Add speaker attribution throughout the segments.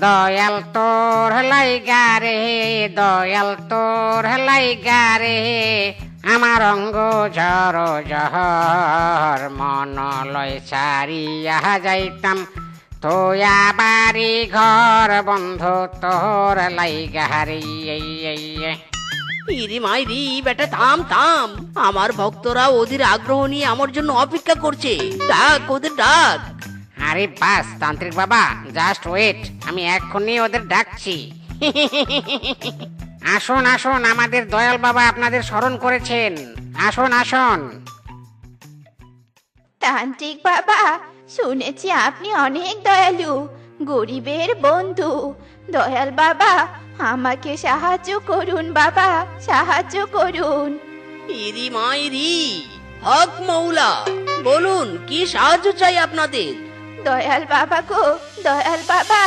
Speaker 1: দয়াল তোর লাইগা রে দয়াল তোর লাইগা রে আমার অঙ্গ ঝর জহর মন লয় সারিয়া যাইতাম তোয়া বাড়ি ঘর বন্ধু তোর লাইগা রে।
Speaker 2: ইরি মাইরি, বেটা, থাম থাম। আমার ভক্তরা ওদের আগ্রহ নিয়ে আমার জন্য অপেক্ষা করছে। ডাক, ওদের ডাক।
Speaker 1: আরে বাস তান্ত্রিক বাবা জাস্ট ওয়েট আমি এক্ষুনি ওদের ডাকছি। আসুন আসুন আমাদের দয়াল বাবা আপনাদের স্মরণ করেছেন। আসুন আসুন।
Speaker 3: তান্ত্রিক বাবা শুনেছি আপনি অনেক দয়ালু গরিবের বন্ধু। দয়াল বাবা আমাকে সাহায্য করুন বাবা সাহায্য করুন।
Speaker 2: ইরি মাইরি হক মৌলা বলুন কি সাহায্য চাই আপনাদের?
Speaker 3: দয়াল বাবা গো দয়াল বাবা।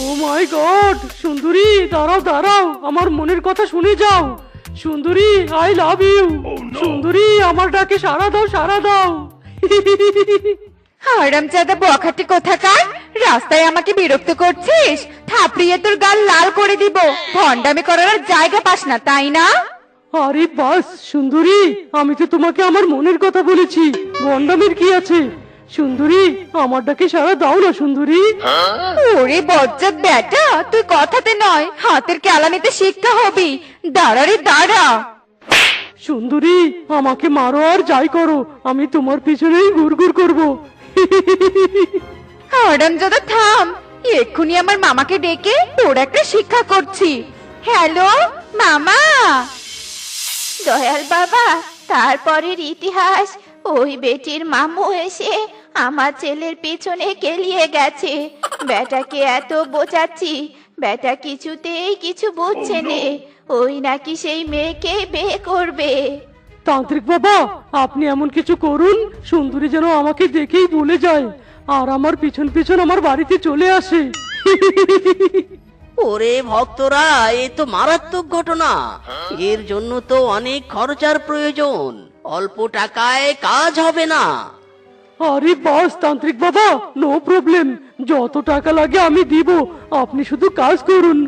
Speaker 4: ও মাই গড সুন্দরী দাঁড়াও দাঁড়াও আমার মনের কথা শুনে যাও। সুন্দরী আই লাভ ইউ। সুন্দরী আমার ডাকে সারা দাও সারা দাও।
Speaker 5: হারামজাদা বখাটে কোথাকার? রাস্তায় আমাকে বিরক্ত করছিস? থাপড়িয়ে তোর গাল লাল করে দিব। ভন্ডামি করার আর জায়গা পাস না তাই না?
Speaker 4: আরে বাস সুন্দরী আমি তো তোমাকে আমার মনের কথা বলেছি। বন্ডামের কি আছে? সুন্দরী আমার ডাকে সারা দাও না সুন্দরী।
Speaker 5: ওরে বজ্জাত বেটা তুই কথাতে নয় হাতের কেলানিতে শিক্ষা হবি। দাঁড়া রে দাঁড়া।
Speaker 4: সুন্দরী আমাকে মারো আর যাই করো আমি তোমার পিছনেই গুড়গুড় করব।
Speaker 5: হারামজাদা থাম। এক্ষুনি আমার মামাকে ডেকে তোর একটা শিক্ষা করছি। হ্যালো মামা।
Speaker 3: দয়াল বাবা তারপরের ইতিহাস ওই বেটির মামু এসে আমার ছেলের পিছনে কেলিয়ে গেছে। বেটাকে এত বোঝাচ্ছি বেটা কিছুতেই কিছু বুঝছে নে। ওই নাকি সেই মেয়েকে বিয়ে করবে।
Speaker 4: তান্ত্রিক বাবা আপনি এমন কিছু করুন সুন্দরী যেন আমাকে দেখেই বলে যায় আর আমার পিছন পিছন আমার বাড়িতে চলে আসে।
Speaker 2: ওরে ভক্তরা এ তো মারাত্মক ঘটনা। এর জন্য তো অনেক খরচার প্রয়োজন। অল্প টাকায় কাজ হবে না।
Speaker 4: আরে বাস তান্ত্রিক বাবা নো প্রবলেম যত টাকা লাগে আমি দিব আপনি শুধু কাজ করুন।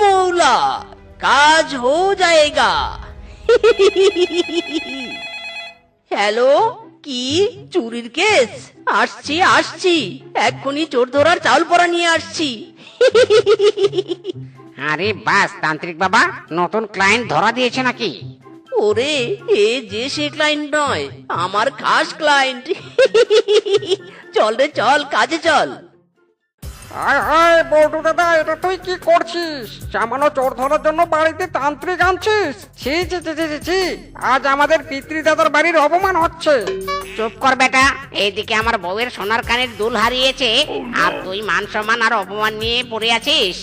Speaker 2: মৌলা কাজ হো যায়গা। হ্যালো কি? চুরির কেস? আসছি আসছি। এক্ষুনি চোর ধরার চাল পরা নিয়ে আসছি।
Speaker 1: আরে বাস তান্ত্রিক বাবা নতুন ক্লায়েন্ট ধরা দিয়েছে নাকি?
Speaker 2: ওরে এ যে সে ক্লায়েন্ট নয় আমার খাস ক্লায়েন্ট চল রে চল কাজে চল।
Speaker 6: আয় আয় বল্টু দাদা এটা তুই কি করছিস? সামান্য চোর ধরার জন্য বাড়িতে তান্ত্রিক আনছিস? ছি ছি ছি ছি ছি, ছি। আজ আমাদের পিতৃদাদার বাড়ির অপমান হচ্ছে।
Speaker 1: চুপ কর বেটা এইদিকে আমার বউয়ের সোনার কানের দুল হারিয়েছে আর তুই মান সম্মান আর অপমান নিয়ে পড়ে আছিস।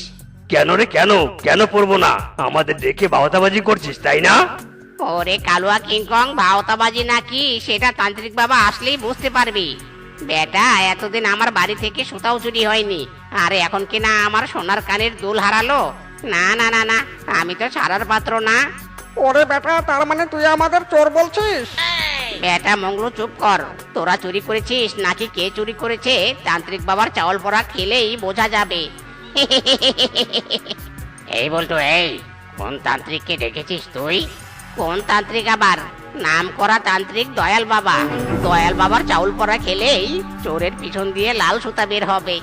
Speaker 7: কেন রে কেন? কেন পড়ব না? আমাদের দেখে বাহতাবাজি করছিস তাই না?
Speaker 1: ওরে কালুয়া কিংকং ভাওতাবাজি নাকি? সেটা তান্ত্রিক বাবা আসলেই বুঝতে পারবি। বেটা এতদিন আমার বাড়ি থেকে সুতাও চুরি হয়নি। আর এখন কি না আমার সোনার কানের দুল হারালো? না না না না আমি তো ছাড়ার পাত্র না।
Speaker 6: ওরে বেটা তার মানে তুই আমাদের চোর বলছিস?
Speaker 1: বেটা মঙ্গলু চুপ কর। তোরা চুরি করেছিস নাকি কে চুরি করেছে? তান্ত্রিক বাবার চাউল পড়া খেলেই বোঝা যাবে। এই বলতো এই কোন তান্ত্রিককে ডেকেছিস তুই? কোন তান্ত্রিক আবার? নাম করা তান্ত্রিক দয়াল বাবা। দয়াল বাবার চাউল পড়া খেলেই চোরের পিছন দিয়ে লাল সুতা বের হবে।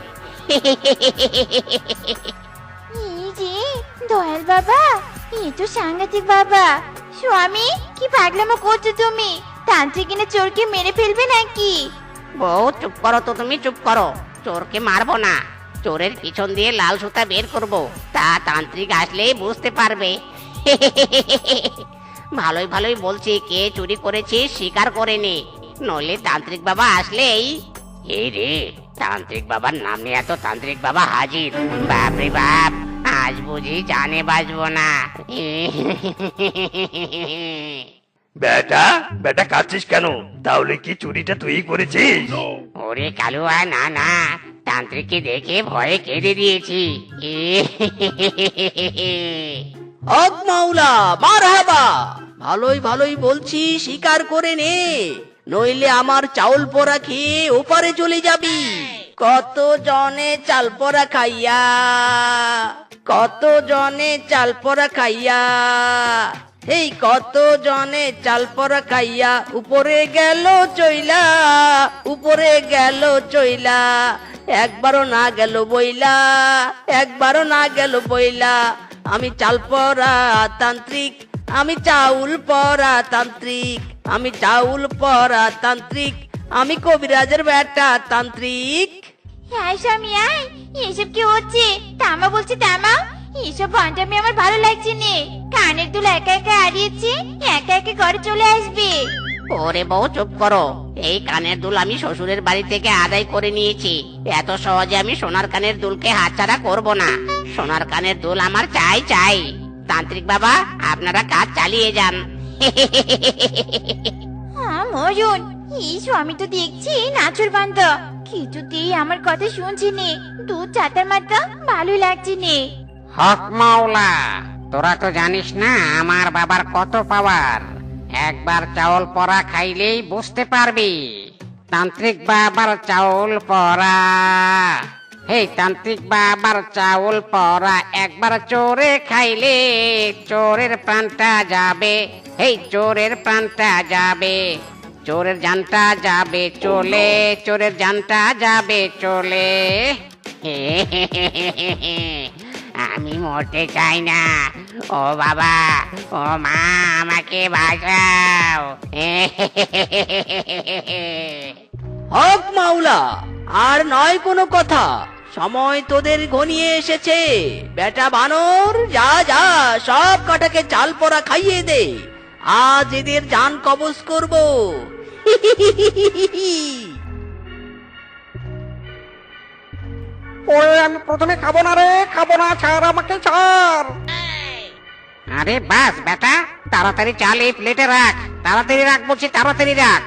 Speaker 3: এই যে দয়াল বাবা এই তো সাংঘাতিক বাবা। স্বামী কি পাগলামো করছ তুমি? তান্ত্রিক কিনে চোরকে মেরে ফেলবে নাকি?
Speaker 1: বউ চুপ করো তো তুমি চুপ করো। চোরকে মারবো না। চোরের পিছন দিয়ে লাল সুতা বের করব। তা তান্ত্রিক আসলেই বুঝতে পারবে। ভালোই ভালোই বলছি কে চুরি করেছে স্বীকার করে নে নইলে তান্ত্রিক বাবা আসলেই। এই রে তান্ত্রিক বাবার নাম নিয়ে এত তান্ত্রিক বাবা হাজির। বাপরে বাপ আজ বুঝি জানে বাজবো না।
Speaker 7: বেটা বেটা কাঁদছিস কেন? তাহলে কি চুরিটা তুই করেছিস?
Speaker 1: ওরে কালুয়া না না তান্ত্রিককে দেখে ভয়ে কেঁদে দিয়েছি।
Speaker 2: মাওলা ভালোই ভালোই বলছি স্বীকার করে নে। নইলে আমার চাউল পোড়া খেয়ে ওপারে চলে যাবি। কত জনে চাল পরা খাইয়া, কত জনে চাল পরা খাইয়া, এই কত জনে চাল পরা খাইয়া, উপরে গেল চইলা, উপরে গেল চইলা, একবারও না গেল বইলা, একবারও না গেল বইলা আমি চাল পরা তান্ত্রিক আমি চাউল পরা তান্ত্রিক আমি চাউল পরা তান্ত্রিক আমি কবিরাজের বেটা তান্ত্রিক।
Speaker 3: হ্যাঁ স্বামী আয় এসব কি হচ্ছে? তামা বলছি তামা এসব ভণ্ডামি আমার ভালো লাগছে নে। কানের দুল একা একা হারিয়েছে একা একা ঘরে চলে আসবে।
Speaker 1: ওরে বউ চুপ করো। এই কানের দুল আমি শ্বশুরের বাড়ি থেকে আদায় করে নিয়েছি। এত সহজে আমি সোনার কানের দুলকে হাতছাড়া করব না। সোনার কানের দুল আমার চাই চাই। তান্ত্রিক বাবা আপনারা কাজ চালিয়ে যান।
Speaker 3: মরুন এই স্বামী তো দেখছি নাচুর বান্ধা। কিছুতেই আমার কথা শুনছি নে। দুধ চাতার মাথা ভালো লাগছে নে।
Speaker 6: হক মাওলা তোরা তো জানিস না আমার বাবার কত পাওয়ার। একবার চাউল পরা খাইলেই বুঝতে পারবি। তান্ত্রিক বাবার চাউল পরা। হেই তান্ত্রিক বাবার চাউল পরা একবার চোরে খাইলে চোরের প্রাণটা যাবে হেই চোরের প্রাণটা যাবে চোরের জানটা যাবে চলে চোরের জানটা যাবে চলে আমি মরতে চাই না ও বাবা ও মা আমাকে বাঁচাও
Speaker 2: হক মাওলা আর নয় কোনো কথা সময় তোদের ঘনিয়ে এসেছে। বেটা বানর যা যা সব কটাকে চাল পরা খাইয়ে দে। আজ এদের জান কবজ করব।
Speaker 6: ওরে আমি প্রথমে খাব না রে খাব না ছাড় আমাকে ছাড়। আরে বাস বেটা তাড়াতাড়ি চাল এই প্লেটে রাখ। তাড়াতাড়ি রাখ বলছি তাড়াতাড়ি রাখ।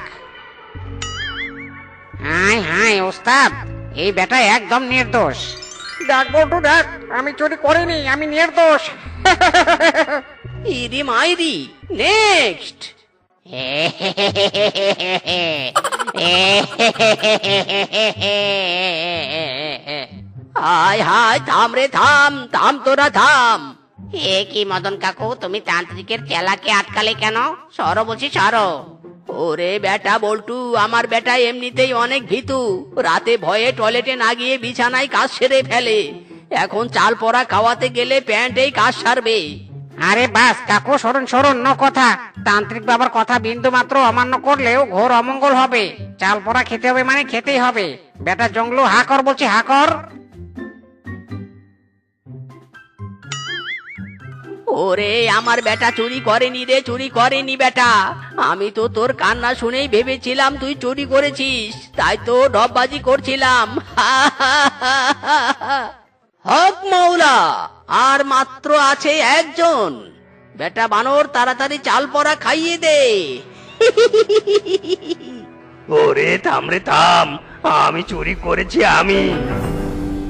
Speaker 6: হাই হাই ওস্তাদ। এই বেটা একদম নির্দোষ। দেখ বল্টু দেখ আমি চুরি করিনি আমি নির্দোষ।
Speaker 2: ইরি মাইরি নেক্সট। হায় হায় থাম রে থাম থাম তোরা থাম।
Speaker 1: এ কি মদন কাকু তুমি তান্ত্রিকের চেলাকে আটকালে কেন? সরো বলছি সরো।
Speaker 2: ওরে বেটা বল্টু, আমার বেটা এমনিতেই অনেক ভীতু। রাতে ভয়ে টয়লেটে না গিয়ে বিছানায় কাজ সেরে ফেলে। এখন চাল পরা খাওয়াতে গেলে প্যান্টেই কাজ সারবে।
Speaker 6: আরে বাস, কাকু, সরুন সরুন, ন কথা। তান্ত্রিক বাবার কথা বিন্দু মাত্র অমান্য করলেও ঘোর অমঙ্গল হবে। চাল পরা খেতে হবে মানে খেতেই হবে। বেটা জঙ্গলু হাকর বলছি, হাকর।
Speaker 2: ওরে আমার বেটা চুরি করেনি রে চুরি করেনি বেটা। আমি তো তোর কান্না শুনেই ভেবেছিলাম তুই চুরি করেছিস তাই তো ডববাজি করছিলাম। হক মৌলা আর মাত্র আছে একজন। বেটা বানর তাড়াতাড়ি চাল পরা খাইয়ে দে।
Speaker 7: ওরে থাম রে থাম। আমি চুরি করেছি আমি।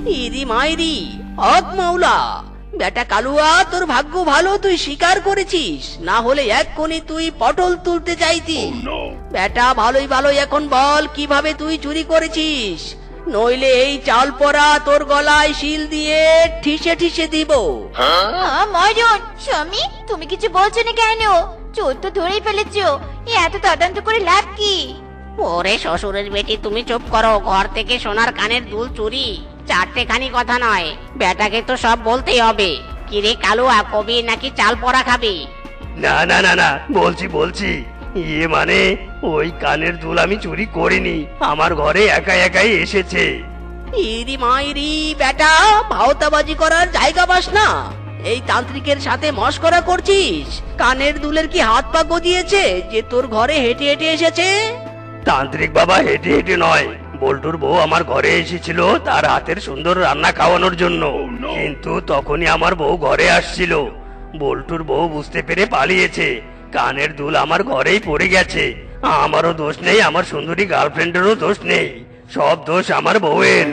Speaker 2: ইরি মাইরি হক মাওলা বেটা কালুয়া তোর ভাগ্য ভালো তুই স্বীকার করেছিস। না হলে এক্ষুনি তুই পটল তুলতে চাইতি বেটা ভালোই ভালোই এখন বল কীভাবে তুই চুরি করেছিস? নইলে এই চাল পরা তোর গলায় শিল দিয়ে ঠিসে ঠিসে দিব।
Speaker 3: হ্যাঁ মরুন স্বামী তুমি কিছু বলছো না কেন? চোর তো ধরেই ফেলেছো এ এত তদন্ত করে লাভ কি?
Speaker 1: ওরে শ্বশুরের বেটি তুমি চুপ করো ঘর থেকে সোনার কানের দুল চুরি। চারটে খানি কথা নয়। বেটাকে তো সব বলতেই হবে। কিরে কালুয়া কবি নাকি চাল পরা খাবি?
Speaker 7: না না না না বলছি বলছি। ইয়ে মানে ওই কানের দুল আমি চুরি করিনি। আমার ঘরে একা একাই এসেছে।
Speaker 2: ইরি মাইরি বেটা ভাওতাবাজি করার জায়গা পাস না। এই তান্ত্রিকের সাথে মস্করা করছিস? কানের দুলের কি হাত পা গদিয়েছে যে তোর ঘরে হেঁটে হেঁটে এসেছে?
Speaker 7: তান্ত্রিক বাবা হেঁটে হেঁটে নয়। বল্টুর বউ আমার ঘরে এসেছিল তার হাতের সুন্দর রান্না খাওয়ানোর জন্য। কিন্তু তখনই আমার বউ ঘরে আসছিল। বল্টুর বউ বুঝতে পেরে পালিয়েছে। কানের দুল আমার ঘরেই পড়ে গেছে। আমারও দোষ নেই আমার সুন্দরী গার্লফ্রেন্ডেরও দোষ নেই। সব দোষ আমার বউয়ের।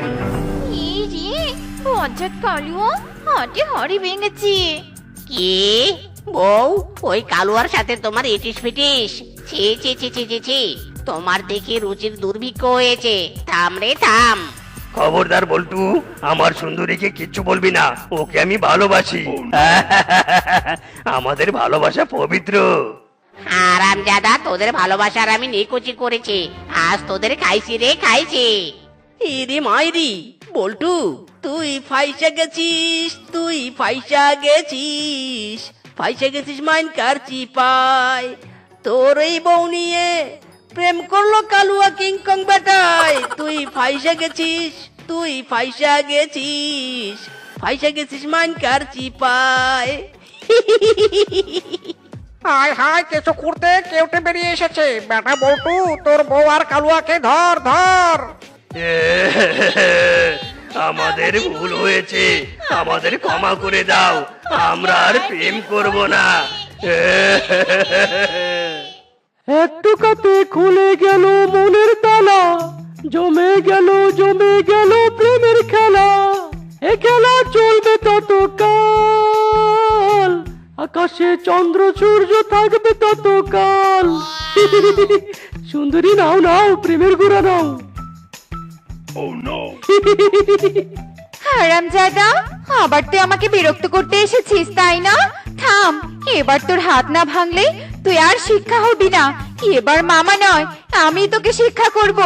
Speaker 3: এই রে? অজ্জাত কালুয়া হাটে হাড়ি ভেঙেছে।
Speaker 1: কি? বউ ওই কালুয়ার সাথে তোমার ইটিস ফিটিস ছি ছি ছি ছি ছি ছি। তোমার দেখে রুচির দুর্ভিক্ষ হয়েছে। থাম রে থাম।
Speaker 7: খবরদার বল্টু আমার সুন্দরীকে কিচ্ছু বলবি না। ওকে আমি ভালোবাসি। আমাদের ভালোবাসা পবিত্র।
Speaker 1: আরাম জাদা তোদের ভালোবাসার আমি নিকুচি করেছি। আজ তোদের খাইছি রে খাইছি।
Speaker 2: ইরি মাইরি বল্টু তুই ফাইসা গেছিস তুই ফাইসা গেছিস। ফাইসা গেছিস মাইন কার চিপাই তোর এই বউ নিয়ে প্রেম করল কালুয়া কিংকং বেটাই। তুই ফাইসা গেছিস তুই ফাইসা গেছিস। ফাইসা গেছিস মাইন কার চিপাই
Speaker 6: হায় হায় কিছু করতে কেউটে বেরিয়ে এসেছে। বেটা বল্টু তোর বউ আর কালুয়াকে ধর ধর।
Speaker 7: আমাদের ভুল হয়েছে। আমাদের ক্ষমা করে দাও। আমরা আর প্রেম করব না।
Speaker 4: একটু কাতে খুলে গেল মনের তালা জমে গেল জমে গেল প্রেমের খেলা। এ খেলা চলবে ততকাল আকাশে চন্দ্র সূর্য থাকবে ততকাল। সুন্দরী নাও নাও প্রেমের গুড়া নাও।
Speaker 5: হারামজাদা আবার তুই আমাকে বিরক্ত করতে এসেছিস তাই না? থাম এবার তোর হাত না ভাঙলে তুই আর শিক্ষা হবি না। এবার মামা নয় আমি তোকে শিক্ষা করব।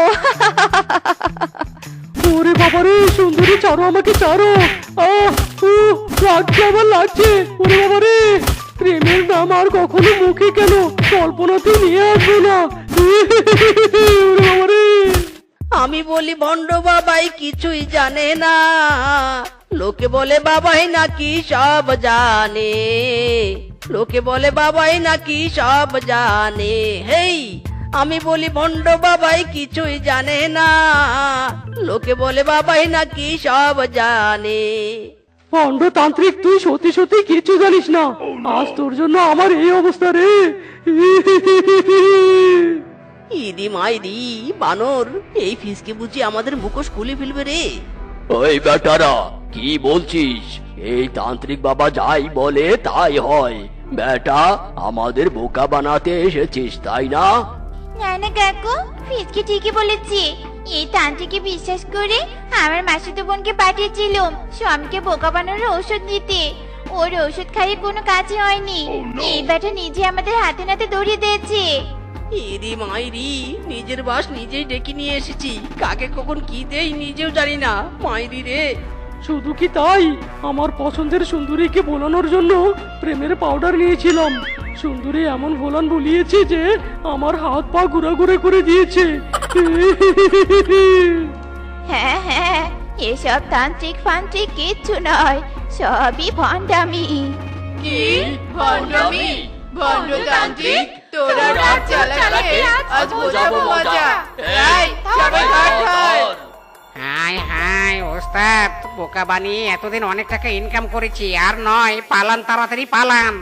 Speaker 4: ওরে বাবারে সুন্দরী ছাড়ো আমাকে ছাড়ো আহ উহ, লাগছে আমার লাগছে। ওরে বাবারে প্রেমের নাম আর কখনো মুখে কেন? কল্পনাতে নিয়ে আসব না। ওরে
Speaker 2: আমি বলি ভণ্ড বাবাই কিছুই জানে না। লোকে বলে বাবাই নাকি সব জানে। লোকে বলে বাবাই নাকি সব জানে। হেই আমি বলি ভণ্ড বাবাই কিছুই জানে না। লোকে বলে বাবাই নাকি সব জানে।
Speaker 4: ভণ্ড তান্ত্রিক তুই সত্যি সত্যি কিছু জানিস না। আজ তোর জন্য আমার এই অবস্থা রে।
Speaker 2: ইদি মাইদি বানর এই ফিসকে বুঝি আমাদের মুখোশ খুলে ফেলবে রে।
Speaker 8: ওই বেটারা কি বলছিস? এই তান্ত্রিক বাবা যাই বলে তাই হয়। বেটা আমাদের বোকা বানাতে এসেছিস তাই না?
Speaker 3: না না কাকু ফিসকে ঠিকই বলেছি। এই তান্ত্রিকে বিশ্বাস করে আমার মাসিতো বোনকে স্বামীকে বোকা বানানোর ঔষধ দিতে। ওর ঔষধ খাইয়ে কোনো কাজই হয়নি। এই ব্যাটা নিজে আমাদের হাতে নাতে দৌড়িয়ে দিয়েছে।
Speaker 2: ইদি মাইরি নিজের বাস নিজেই ডেকে নিয়ে এসেছি। কাকে কখন কি দেই নিজেও জানি না মাইরি রে।
Speaker 4: শুধু কি তাই? আমার পছন্দের সুন্দরীকে বোলানোর জন্য প্রেমের পাউডার নিয়েছিলাম। সুন্দরী এমন ভোলান ভুলিয়েছে যে আমার হাত পা ঘুরাঘুরে করে দিয়েছে।
Speaker 3: হ্যাঁ হ্যাঁ এসব তান্ত্রিক ফান্ত্রিক কিচ্ছু নয় সবই ভণ্ডামি।
Speaker 9: কি? ভণ্ডমি? ভণ্ডতান্ত্রিক? তোরা রাত চালালে আজ বোঝাবো মজা। এই সবাই ঘাট হয়
Speaker 6: হাই হাই ওস্তাদ বোকা বানিয়ে এতদিন অনেক টাকা ইনকাম করেছি আর নয় পালান তাড়াতাড়ি পালান।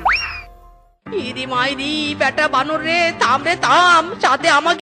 Speaker 2: ইদি মাইদি বেটা বানর রে থাম রে থাম সাথে আমাকে